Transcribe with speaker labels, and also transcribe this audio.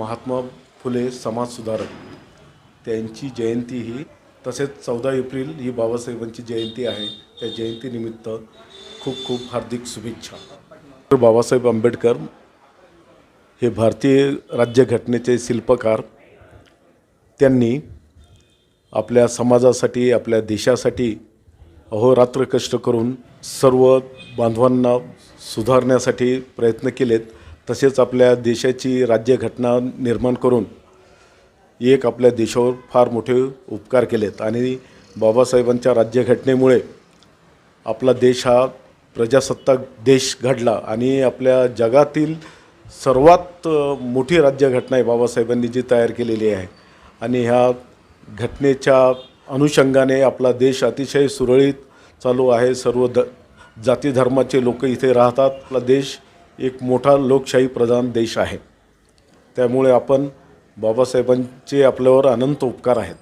Speaker 1: महात्मा फुले समाजसुधारक त्यांची जयंती ही तसेच चौदा एप्रिल ही बाबासाहेबांची जयंती आहे. त्या जयंतीनिमित्त खूप खूप हार्दिक शुभेच्छा. बाबासाहेब आंबेडकर हे भारतीय राज्यघटनेचे शिल्पकार. त्यांनी आपल्या समाजासाठी आपल्या देशासाठी अहोरात्र कष्ट करून सर्व बांधवांना सुधारण्यासाठी प्रयत्न केलेत. तसेच आपल्या देशाची राज्यघटना निर्माण करून एक आपल्या देशावर फार मोठे उपकार केलेत. आणि बाबासाहेबांच्या राज्यघटनेमुळे आपला देश हा प्रजासत्ताक देश घडला. आणि आपल्या जगातील सर्वात मोठी राज्यघटना आहे बाबासाहेबांनी जी तयार केलेली आहे. आणि ह्या घटनेच्या अनुषंगाने आपला देश अतिशय सुरळीत चालू आहे. सर्व द जाती धर्माचे लोक इथे राहतात. आपला देश एक मोठा लोकशाही प्रधान देश आहे. त्यामुळे आपण बाबासाहेबांचे आपल्यावर अनंत उपकार आहेत.